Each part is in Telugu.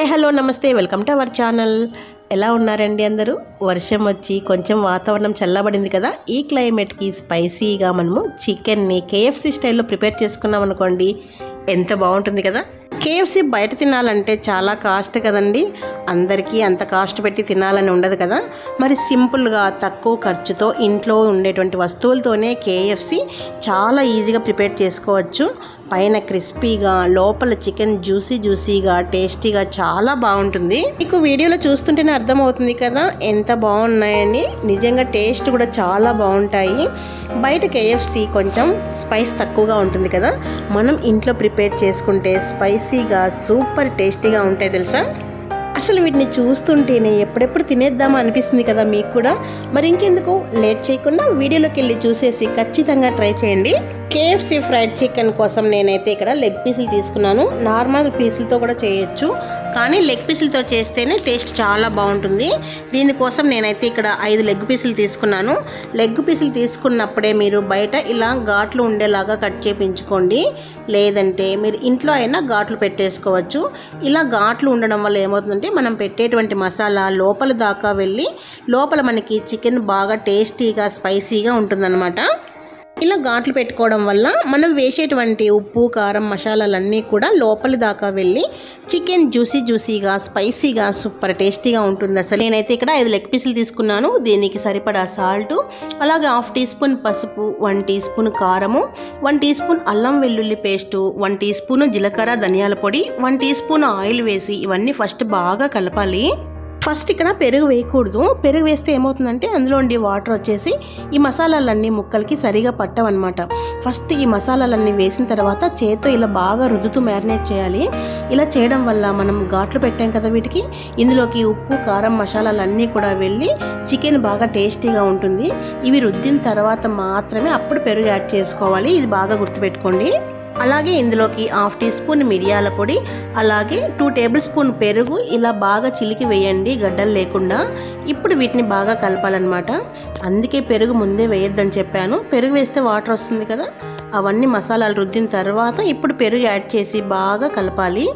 హాయ్ హలో నమస్తే వెల్కమ్ టు అవర్ ఛానల్. ఎలా ఉన్నారండి అందరూ? వర్షం వచ్చి కొంచెం వాతావరణం చల్లబడింది కదా. ఈ క్లైమేట్కి స్పైసీగా మనము చికెన్ని కేఎఫ్సీ స్టైల్లో ప్రిపేర్ చేసుకున్నాం అనుకోండి ఎంత బాగుంటుంది కదా. కేఎఫ్సీ బయట తినాలంటే చాలా కాస్ట్ కదండి. అందరికీ అంత కాస్ట్ పెట్టి తినాలని ఉండదు కదా. మరి సింపుల్గా తక్కువ ఖర్చుతో ఇంట్లో ఉండేటువంటి వస్తువులతోనే కేఎఫ్సి చాలా ఈజీగా ప్రిపేర్ చేసుకోవచ్చు. పైన క్రిస్పీగా లోపల చికెన్ జ్యూసీ జ్యూసీగా టేస్టీగా చాలా బాగుంటుంది. మీకు వీడియోలో చూస్తుంటేనే అర్థమవుతుంది కదా ఎంత బాగున్నాయని. నిజంగా టేస్ట్ కూడా చాలా బాగుంటాయి. బయట కేఎఫ్సి కొంచెం స్పైస్ తక్కువగా ఉంటుంది కదా. మనం ఇంట్లో ప్రిపేర్ చేసుకుంటే స్పైసీగా సూపర్ టేస్టీగా ఉంటాయి తెలుసా? అసలు వీటిని చూస్తుంటేనే ఎప్పుడెప్పుడు తినేద్దామా అనిపిస్తుంది కదా మీకు కూడా. మరి ఇంకెందుకు? లేట్ చేయకుండా వీడియోలోకి వెళ్ళి చూసేసి ఖచ్చితంగా ట్రై చేయండి. కేఎఫ్సి ఫ్రైడ్ చికెన్ కోసం నేనైతే ఇక్కడ లెగ్ పీసులు తీసుకున్నాను. నార్మల్ పీసులతో కూడా చేయొచ్చు. కానీ లెగ్ పీసులతో చేస్తేనే టేస్ట్ చాలా బాగుంటుంది. దీనికోసం నేనైతే ఇక్కడ ఐదు లెగ్ పీసులు తీసుకున్నాను. లెగ్ పీసులు తీసుకున్నప్పుడే మీరు బయట ఇలా ఘాట్లు ఉండేలాగా కట్ చేపించుకోండి. లేదంటే మీరు ఇంట్లో అయినా ఘాట్లు పెట్టేసుకోవచ్చు. ఇలా ఘాట్లు ఉండడం వల్ల ఏమవుతుందంటే మనం పెట్టేటువంటి మసాలా లోపల దాకా వెళ్ళి లోపల మనకి చికెన్ బాగా టేస్టీగా స్పైసీగా ఉంటుందన్నమాట. ఇలా ఘాట్లు పెట్టుకోవడం వల్ల మనం వేసేటువంటి ఉప్పు కారం మసాలాలన్నీ కూడా లోపలి దాకా వెళ్ళి చికెన్ జ్యూసీ జ్యూసీగా స్పైసీగా సూపర్ టేస్టీగా ఉంటుంది అసలు. నేనైతే ఇక్కడ ఐదు లెగ్ పీసులు తీసుకున్నాను. దీనికి సరిపడా సాల్ట్ అలాగే హాఫ్ టీ స్పూన్ పసుపు వన్ టీ స్పూన్ కారము వన్ టీ స్పూన్ అల్లం వెల్లుల్లి పేస్టు వన్ టీ స్పూన్ జీలకర్ర ధనియాల పొడి వన్ టీ స్పూన్ ఆయిల్ వేసి ఇవన్నీ ఫస్ట్ బాగా కలపాలి. ఫస్ట్ ఇక్కడ పెరుగు వేయకూడదు. పెరుగు వేస్తే ఏమవుతుందంటే అందులో ఉండి వాటర్ వచ్చేసి ఈ మసాలాలన్నీ ముక్కలకి సరిగా పట్టవన్నమాట. ఫస్ట్ ఈ మసాలాలన్నీ వేసిన తర్వాత చేత్తో ఇలా బాగా రుద్దుతూ మ్యారినేట్ చేయాలి. ఇలా చేయడం వల్ల మనం ఘాట్లు పెట్టాం కదా వీటికి. ఇందులోకి ఉప్పు కారం మసాలాలన్నీ కూడా వెళ్ళి చికెన్ బాగా టేస్టీగా ఉంటుంది. ఇవి రుద్దిన తర్వాత మాత్రమే అప్పుడు పెరుగు యాడ్ చేసుకోవాలి. ఇది బాగా గుర్తుపెట్టుకోండి. అలాగే ఇందులోకి హాఫ్ టీ స్పూన్ మిరియాల పొడి అలాగే టూ టేబుల్ స్పూన్ పెరుగు ఇలా బాగా చిలికి వేయండి గడ్డలు లేకుండా. ఇప్పుడు వీటిని బాగా కలపాలన్నమాట. అందుకే పెరుగు ముందే వేయొద్దని చెప్పాను. పెరుగు వేస్తే వాటర్ వస్తుంది కదా. అవన్నీ మసాలాలు రుద్దిన తర్వాత ఇప్పుడు పెరుగు యాడ్ చేసి బాగా కలపాలి.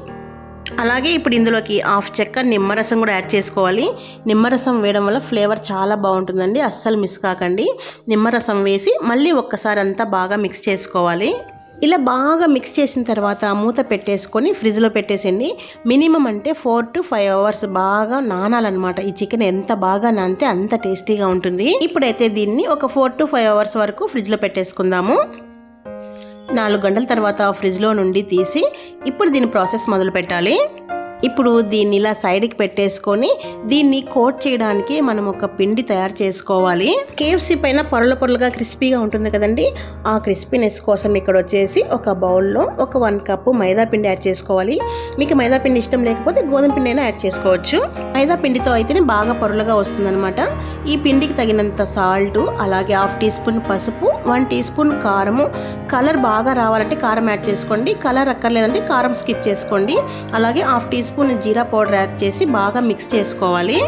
అలాగే ఇప్పుడు ఇందులోకి హాఫ్ చెక్క నిమ్మరసం కూడా యాడ్ చేసుకోవాలి. నిమ్మరసం వేయడం వల్ల ఫ్లేవర్ చాలా బాగుంటుందండి. అస్సలు మిస్ కాకండి. నిమ్మరసం వేసి మళ్ళీ ఒక్కసారి అంతా బాగా మిక్స్ చేసుకోవాలి. ఇలా బాగా మిక్స్ చేసిన తర్వాత మూత పెట్టేసుకొని ఫ్రిడ్జ్లో పెట్టేసేయండి. మినిమం అంటే ఫోర్ టు ఫైవ్ అవర్స్ బాగా నానాలన్నమాట. ఈ చికెన్ ఎంత బాగా నానితే అంత టేస్టీగా ఉంటుంది. ఇప్పుడైతే దీన్ని ఒక ఫోర్ టు ఫైవ్ అవర్స్ వరకు ఫ్రిడ్జ్లో పెట్టేసుకుందాము. నాలుగు గంటల తర్వాత ఫ్రిడ్జ్లో నుండి తీసి ఇప్పుడు దీని ప్రాసెస్ మొదలు పెట్టాలి ఇప్పుడు దీన్ని ఇలా సైడ్కి పెట్టేసుకొని దీన్ని కోట్ చేయడానికి మనం ఒక పిండి తయారు చేసుకోవాలి. కేఎఫ్సీ పైన పొరల పొరలుగా క్రిస్పీగా ఉంటుంది కదండి. ఆ క్రిస్పీనెస్ కోసం ఇక్కడ వచ్చేసి ఒక బౌల్లో ఒక వన్ కప్పు మైదా పిండి యాడ్ చేసుకోవాలి. మీకు మైదా పిండి ఇష్టం లేకపోతే గోధుమ పిండి అయినా యాడ్ చేసుకోవచ్చు. మైదా పిండితో అయితేనే బాగా పొరలుగా వస్తుందన్నమాట. ఈ పిండికి తగినంత సాల్ట్ అలాగే హాఫ్ టీ స్పూన్ పసుపు వన్ టీ స్పూన్ కారము కలర్ బాగా రావాలంటే కారం యాడ్ చేసుకోండి. కలర్ అక్కర్లేదంటే కారం స్కిప్ చేసుకోండి. అలాగే హాఫ్ టీ స్పూన్ జీరా పౌడర్ యాడ్ చేసి బాగా మిక్స్ చేసుకోవాలి.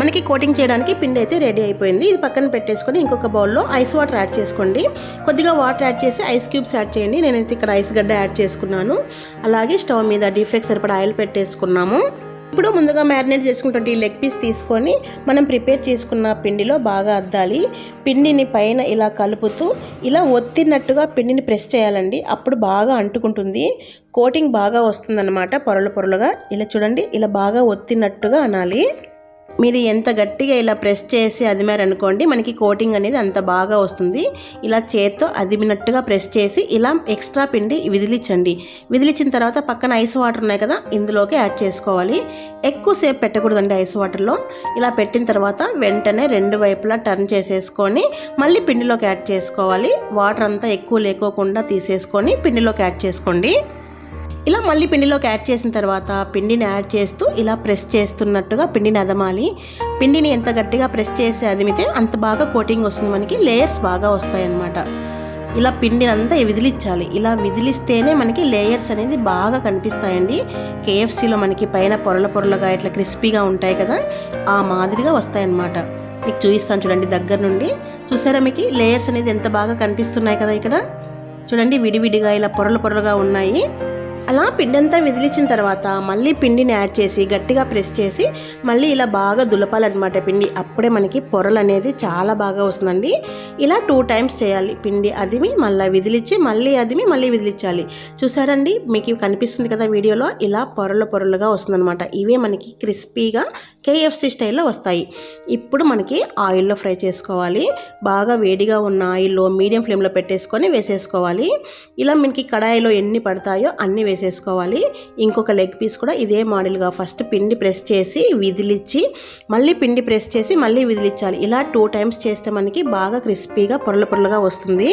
మనకి కోటింగ్ చేయడానికి పిండి అయితే రెడీ అయిపోయింది. ఇది పక్కన పెట్టేసుకొని ఇంకొక బౌల్లో ఐస్ వాటర్ యాడ్ చేసుకోండి. కొద్దిగా వాటర్ యాడ్ చేసి ఐస్ క్యూబ్స్ యాడ్ చేయండి. నేనైతే ఇక్కడ ఐస్ గడ్డ యాడ్ చేసుకున్నాను. అలాగే స్టవ్ మీద డీప్ ఫ్రైకి సరిపడా ఆయిల్ పెట్టేసుకున్నాము. ఇప్పుడు ముందుగా మ్యారినేట్ చేసుకున్నటువంటి లెగ్ పీస్ తీసుకొని మనం ప్రిపేర్ చేసుకున్న పిండిలో బాగా అద్దాలి. పిండిని పైన ఇలా కలుపుతూ ఇలా ఒత్తినట్టుగా పిండిని ప్రెస్ చేయాలండి. అప్పుడు బాగా అంటుకుంటుంది. కోటింగ్ బాగా వస్తుందన్నమాట పొరలు పొరలుగా. ఇలా చూడండి ఇలా బాగా ఒత్తినట్టుగా అనాలి. మీరు ఎంత గట్టిగా ఇలా ప్రెస్ చేసి అదిమారనుకోండి మనకి కోటింగ్ అనేది అంత బాగా వస్తుంది. ఇలా చేత్తో అదిమినట్టుగా ప్రెస్ చేసి ఇలా ఎక్స్ట్రా పిండి విదిలించండి. విదిలించిన తర్వాత పక్కన ఐస్ వాటర్ ఉన్నాయి కదా ఇందులోకి యాడ్ చేసుకోవాలి. ఎక్కువసేపు పెట్టకూడదండి ఐస్ వాటర్లో. ఇలా పెట్టిన తర్వాత వెంటనే రెండు వైపులా టర్న్ చేసేసుకొని మళ్ళీ పిండిలోకి యాడ్ చేసుకోవాలి. వాటర్ అంతా ఎక్కువ లేకోకుండా తీసేసుకొని పిండిలోకి యాడ్ చేసుకోండి. ఇలా మళ్ళీ పిండిలోకి యాడ్ చేసిన తర్వాత పిండిని యాడ్ చేస్తూ ఇలా ప్రెస్ చేస్తున్నట్టుగా పిండిని అదమాలి. పిండిని ఎంత గట్టిగా ప్రెస్ చేసి అదిమితే అంత బాగా కోటింగ్ వస్తుంది మనకి లేయర్స్ బాగా వస్తాయన్నమాట. ఇలా పిండిని అంతా విదిలించాలి. ఇలా విదిలిస్తేనే మనకి లేయర్స్ అనేది బాగా కనిపిస్తాయండి. కేఎఫ్సీలో మనకి పైన పొరల పొరలుగా ఇట్లా క్రిస్పీగా ఉంటాయి కదా ఆ మాదిరిగా వస్తాయన్నమాట. మీకు చూపిస్తాను చూడండి దగ్గర నుండి. చూసారా మీకు? లేయర్స్ అనేది ఎంత బాగా కనిపిస్తున్నాయి కదా ఇక్కడ. చూడండి విడివిడిగా ఇలా పొరలు పొరలుగా ఉన్నాయి. అలా పిండంతా అంతా విదిలించిన తర్వాత మళ్ళీ పిండిని యాడ్ చేసి గట్టిగా ప్రెస్ చేసి మళ్ళీ ఇలా బాగా దులపాలన్నమాట పిండి. అప్పుడే మనకి పొరలు అనేది చాలా బాగా వస్తుందండి. ఇలా టూ టైమ్స్ చేయాలి. పిండి అదిమి మళ్ళీ విదిలిచ్చి మళ్ళీ అదిమి మళ్ళీ విదిలించాలి చూసారండి? మీకు కనిపిస్తుంది కదా వీడియోలో? ఇలా పొరలు పొరలుగా వస్తుందన్నమాట. ఇవే మనకి క్రిస్పీగా కేఎఫ్సి స్టైల్లో వస్తాయి. ఇప్పుడు మనకి ఆయిల్లో ఫ్రై చేసుకోవాలి. బాగా వేడిగా ఉన్న ఆయిల్లో మీడియం ఫ్లేమ్లో పెట్టేసుకొని వేసేసుకోవాలి. ఇలా మనకి కడాయిలో ఎన్ని పడతాయో అన్ని వేసేసుకోవాలి. ఇంకొక లెగ్ పీస్ కూడా ఇదే మోడల్గా ఫస్ట్ పిండి ప్రెస్ చేసి విదిలిచ్చి మళ్ళీ పిండి ప్రెస్ చేసి మళ్ళీ విదిలిచ్చాలి. ఇలా టూ టైమ్స్ చేస్తే మనకి బాగా క్రిస్పీగా పొరలు పొరలుగా వస్తుంది.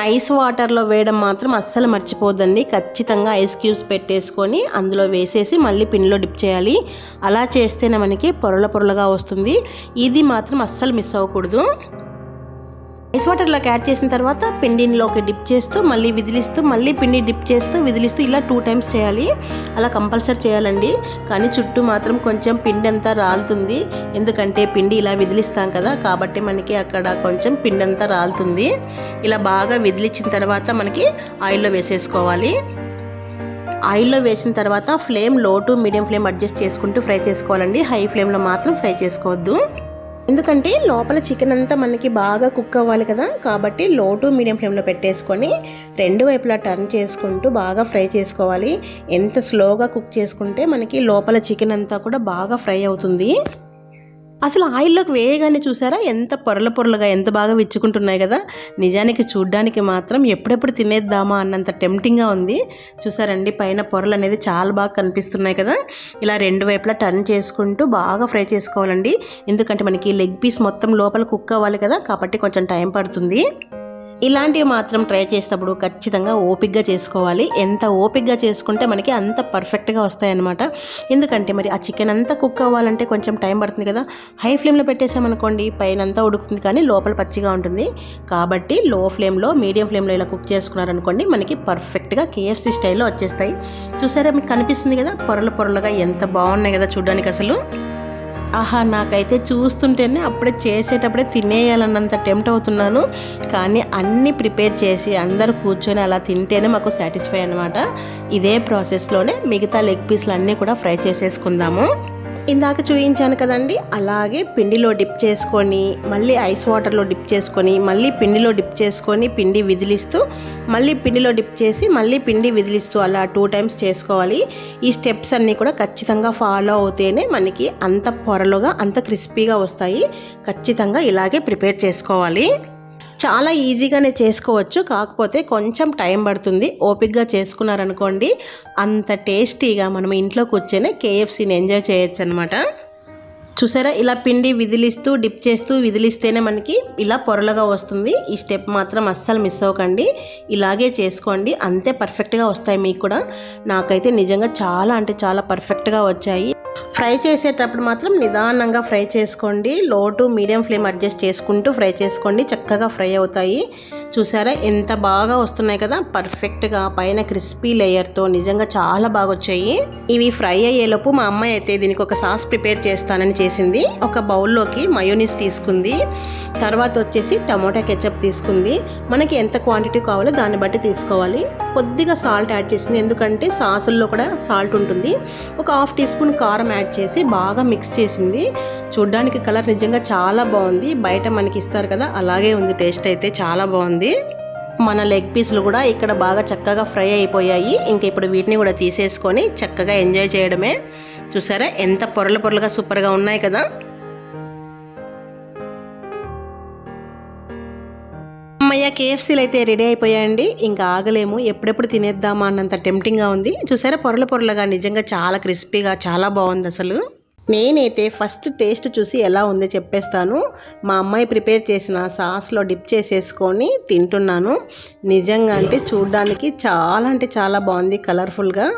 ఐస్ వాటర్లో వేయడం మాత్రం అస్సలు మర్చిపోద్దండి. ఖచ్చితంగా ఐస్ క్యూబ్స్ పెట్టేసుకొని అందులో వేసేసి మళ్ళీ పిన్లో డిప్ చేయాలి. అలా చేస్తేనే మనకి పొరల పొరలుగా వస్తుంది. ఇది మాత్రం అస్సలు మిస్ అవ్వకూడదు. రైస్ వాటర్లోకి యాడ్ చేసిన తర్వాత పిండిలోకి డిప్ చేస్తూ మళ్ళీ విదిలిస్తూ మళ్ళీ పిండి డిప్ చేస్తూ విదిలిస్తూ ఇలా టూ టైమ్స్ చేయాలి. అలా కంపల్సరీ చేయాలండి. కానీ చుట్టూ మాత్రం కొంచెం పిండి అంతా రాలుతుంది. ఎందుకంటే పిండి ఇలా విదిలిస్తాం కదా కాబట్టి మనకి అక్కడ కొంచెం పిండి అంతా రాలుతుంది. ఇలా బాగా విదిలించిన తర్వాత మనకి ఆయిల్లో వేసేసుకోవాలి. ఆయిల్లో వేసిన తర్వాత ఫ్లేమ్లో టు మీడియం ఫ్లేమ్ అడ్జస్ట్ చేసుకుంటూ ఫ్రై చేసుకోవాలండి. హై ఫ్లేమ్లో మాత్రం ఫ్రై చేసుకోవద్దు. ఎందుకంటే లోపల చికెన్ అంతా మనకి బాగా కుక్ అవ్వాలి కదా కాబట్టి లో టు మీడియం ఫ్లేమ్లో పెట్టేసుకొని రెండు వైపులా టర్న్ చేసుకుంటూ బాగా ఫ్రై చేసుకోవాలి. ఎంత స్లోగా కుక్ చేసుకుంటే మనకి లోపల చికెన్ అంతా కూడా బాగా ఫ్రై అవుతుంది. అసలు ఆయిల్లోకి వేయగానే చూసారా? ఎంత పొరల పొరలుగా ఎంత బాగా విచ్చుకుంటున్నాయి కదా? నిజానికి చూడ్డానికి మాత్రం ఎప్పుడెప్పుడు తినేద్దామా అన్నంత టెంప్టింగ్గా ఉంది. చూసారండి పైన పొరలు అనేది చాలా బాగా కనిపిస్తున్నాయి కదా? ఇలా రెండు వైపులా టర్న్ చేసుకుంటూ బాగా ఫ్రై చేసుకోవాలండి. ఎందుకంటే మనకి లెగ్ పీస్ మొత్తం లోపల కుక్ అవ్వాలి కదా? కాబట్టి కొంచెం టైం పడుతుంది. ఇలాంటివి మాత్రం ట్రై చేసేటప్పుడు ఖచ్చితంగా ఓపిక్గా చేసుకోవాలి. ఎంత ఓపిక్గా చేసుకుంటే మనకి అంత పర్ఫెక్ట్గా వస్తాయన్నమాట. ఎందుకంటే మరి ఆ చికెన్ అంతా కుక్ అవ్వాలంటే కొంచెం టైం పడుతుంది కదా. హై ఫ్లేమ్లో పెట్టేసామనుకోండి పైన అంతా ఉడుకుతుంది కానీ లోపల పచ్చిగా ఉంటుంది. కాబట్టి లో ఫ్లేమ్లో మీడియం ఫ్లేమ్లో ఇలా కుక్ చేసుకున్నారనుకోండి మనకి పర్ఫెక్ట్గా కేఎఫ్సీ స్టైల్లో వచ్చేస్తాయి. చూసారా మీకు కనిపిస్తుంది కదా పొరలు పొరలుగా ఎంత బాగున్నాయి కదా చూడడానికి అసలు. ఆహా నాకైతే చూస్తుంటేనే అప్పుడే చేసేటప్పుడే తినేయాలన్నంత టెంప్ట్ అవుతున్నాను. కానీ అన్నీ ప్రిపేర్ చేసి అందరు కూర్చొని అలా తింటేనే మాకు సాటిస్ఫై అనమాట ఇదే ప్రాసెస్లోనే మిగతా లెగ్ పీస్లు అన్నీ కూడా ఫ్రై చేసేసుకుందాము. ఇందాక చూపించాను కదండి అలాగే పిండిలో డిప్ చేసుకొని మళ్ళీ ఐస్ వాటర్లో డిప్ చేసుకొని మళ్ళీ పిండిలో డిప్ చేసుకొని పిండి విదిలిస్తూ మళ్ళీ పిండిలో డిప్ చేసి మళ్ళీ పిండి విదిలిస్తూ అలా టూ టైమ్స్ చేసుకోవాలి. ఈ స్టెప్స్ అన్నీ కూడా ఖచ్చితంగా ఫాలో అవుతేనే మనకి అంత పొరలుగా అంత క్రిస్పీగా వస్తాయి. ఖచ్చితంగా ఇలాగే ప్రిపేర్ చేసుకోవాలి. చాలా ఈజీగానే చేసుకోవచ్చు. కాకపోతే కొంచెం టైం పడుతుంది. ఓపిక్గా చేసుకున్నారనుకోండి అంత టేస్టీగా మనం ఇంట్లో కూర్చొని కేఎఫ్సీని ఎంజాయ్ చేయొచ్చు అనమాట చూసారా? ఇలా పిండి విదిలిస్తూ డిప్ చేస్తూ విదిలిస్తేనే మనకి ఇలా పొరలుగా వస్తుంది. ఈ స్టెప్ మాత్రం అస్సలు మిస్ అవ్వకండి. ఇలాగే చేసుకోండి. అంతే పర్ఫెక్ట్గా వస్తాయి మీకు కూడా. నాకైతే నిజంగా చాలా అంటే చాలా పర్ఫెక్ట్గా వచ్చాయి. ఫ్రై చేసేటప్పుడు మాత్రం నిదానంగా ఫ్రై చేసుకోండి. Low to medium flame adjust చేసుకుంటూ ఫ్రై చేసుకోండి. చక్కగా ఫ్రై అవుతాయి. చూసారా? ఎంత బాగా వస్తున్నాయి కదా? పర్ఫెక్ట్గా పైన క్రిస్పీ లేయర్తో నిజంగా చాలా బాగా వచ్చాయి. ఇవి ఫ్రై అయ్యేలోపు మా అమ్మాయి అయితే దీనికి ఒక సాస్ ప్రిపేర్ చేస్తానని చేసింది. ఒక బౌల్లోకి మయోనీస్ తీసుకుంది. తర్వాత వచ్చేసి టమోటా కెచప్ తీసుకుంది. మనకి ఎంత క్వాంటిటీ కావాలో దాన్ని బట్టి తీసుకోవాలి. కొద్దిగా సాల్ట్ యాడ్ చేసింది. ఎందుకంటే సాసుల్లో కూడా సాల్ట్ ఉంటుంది. ఒక హాఫ్ టీ స్పూన్ కారం యాడ్ చేసి బాగా మిక్స్ చేసింది. చూడ్డానికి కలర్ నిజంగా చాలా బాగుంది. బయట మనకి ఇస్తారు కదా అలాగే ఉంది. టేస్ట్ అయితే చాలా బాగుంది. మన లెగ్ పీసులు కూడా ఇక్కడ బాగా చక్కగా ఫ్రై అయిపోయాయి. ఇంక ఇప్పుడు వీటిని కూడా తీసేసుకొని చక్కగా ఎంజాయ్ చేయడమే. చూసారా? ఎంత పొరలు పొరలుగా సూపర్గా ఉన్నాయి కదా? అమ్మయ్య కేఎఫ్సీలు అయితే రెడీ అయిపోయాయండి. ఇంకా ఆగలేము. ఎప్పుడెప్పుడు తినేద్దామా అన్నంత టెంప్టింగ్గా ఉంది. చూసారా? పొరల పొరలుగా నిజంగా చాలా క్రిస్పీగా చాలా బాగుంది అసలు. నేనైతే ఫస్ట్ టేస్ట్ చూసి ఎలా ఉందో చెప్పేస్తాను. మా అమ్మాయి ప్రిపేర్ చేసిన సాస్లో డిప్ చేసేసుకొని తింటున్నాను. నిజంగా అంటే చూడ్డానికి చాలా అంటే చాలా బాగుంది కలర్ఫుల్గా.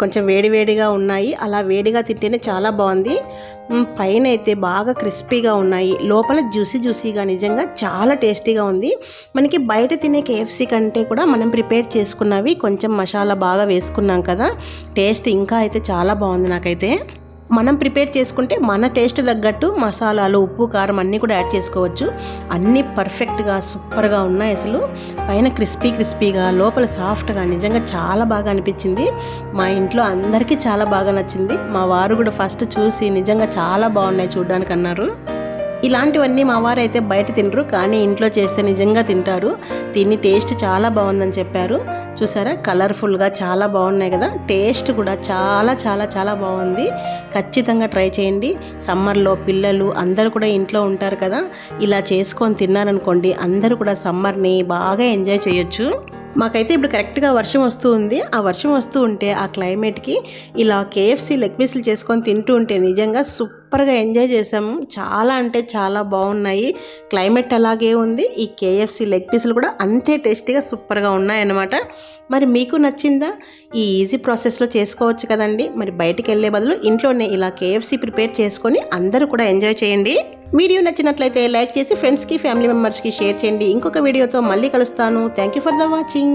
కొంచెం వేడివేడిగా ఉన్నాయి. అలా వేడిగా తింటేనే చాలా బాగుంది. పైన అయితే బాగా క్రిస్పీగా ఉన్నాయి. లోపల జ్యూసీ జ్యూసీగా నిజంగా చాలా టేస్టీగా ఉంది. మనకి బయట తినే కేఎఫ్సీ కంటే కూడా మనం ప్రిపేర్ చేసుకున్నవి కొంచెం మసాలా బాగా వేసుకున్నాం కదా టేస్ట్ ఇంకా అయితే చాలా బాగుంది నాకైతే. మనం ప్రిపేర్ చేసుకుంటే మన టేస్ట్ తగ్గట్టు మసాలాలు ఉప్పు కారం అన్నీ కూడా యాడ్ చేసుకోవచ్చు. అన్నీ పర్ఫెక్ట్గా సూపర్గా ఉన్నాయి అసలు. పైన క్రిస్పీ క్రిస్పీగా లోపల సాఫ్ట్గా నిజంగా చాలా బాగా అనిపించింది. మా ఇంట్లో అందరికీ చాలా బాగా నచ్చింది. మా వారు కూడా ఫస్ట్ చూసి నిజంగా చాలా బాగున్నాయి చూడడానికి అన్నారు. ఇలాంటివన్నీ మా వారు అయితే బయట తినరు కానీ ఇంట్లో చేస్తే నిజంగా తింటారు. తిని టేస్ట్ చాలా బాగుందని చెప్పారు. చూసారా? కలర్ఫుల్గా చాలా బాగున్నాయి కదా? టేస్ట్ కూడా చాలా చాలా చాలా బాగుంది. ఖచ్చితంగా ట్రై చేయండి. సమ్మర్లో పిల్లలు అందరూ కూడా ఇంట్లో ఉంటారు కదా? ఇలా చేసుకొని తిన్నారనుకోండి అందరూ కూడా సమ్మర్ని బాగా ఎంజాయ్ చేయొచ్చు. మాకైతే ఇప్పుడు కరెక్ట్గా వర్షం వస్తూ ఉంది. ఆ వర్షం వస్తూ ఉంటే ఆ క్లైమేట్కి ఇలా కేఎఫ్సీ లెగ్ పీసులు చేసుకొని తింటూ ఉంటే నిజంగా సూపర్గా ఎంజాయ్ చేసాము. చాలా అంటే చాలా బాగున్నాయి. క్లైమేట్ అలాగే ఉంది. ఈ కేఎఫ్సి లెగ్ పీసులు కూడా అంతే టేస్టీగా సూపర్గా ఉన్నాయన్నమాట. మరి మీకు నచ్చిందా? ఈ ఈజీ ప్రాసెస్లో చేసుకోవచ్చు కదండి. మరి బయటికి వెళ్ళే బదులు ఇంట్లోనే ఇలా కేఎఫ్సి ప్రిపేర్ చేసుకొని అందరూ కూడా ఎంజాయ్ చేయండి. వీడియో నచ్చినట్లయితే లైక్ చేసి ఫ్రెండ్స్కి ఫ్యామిలీ మెంబర్స్కి షేర్ చేయండి. ఇంకొక వీడియోతో మళ్ళీ కలుస్తాను. Thank you for the watching.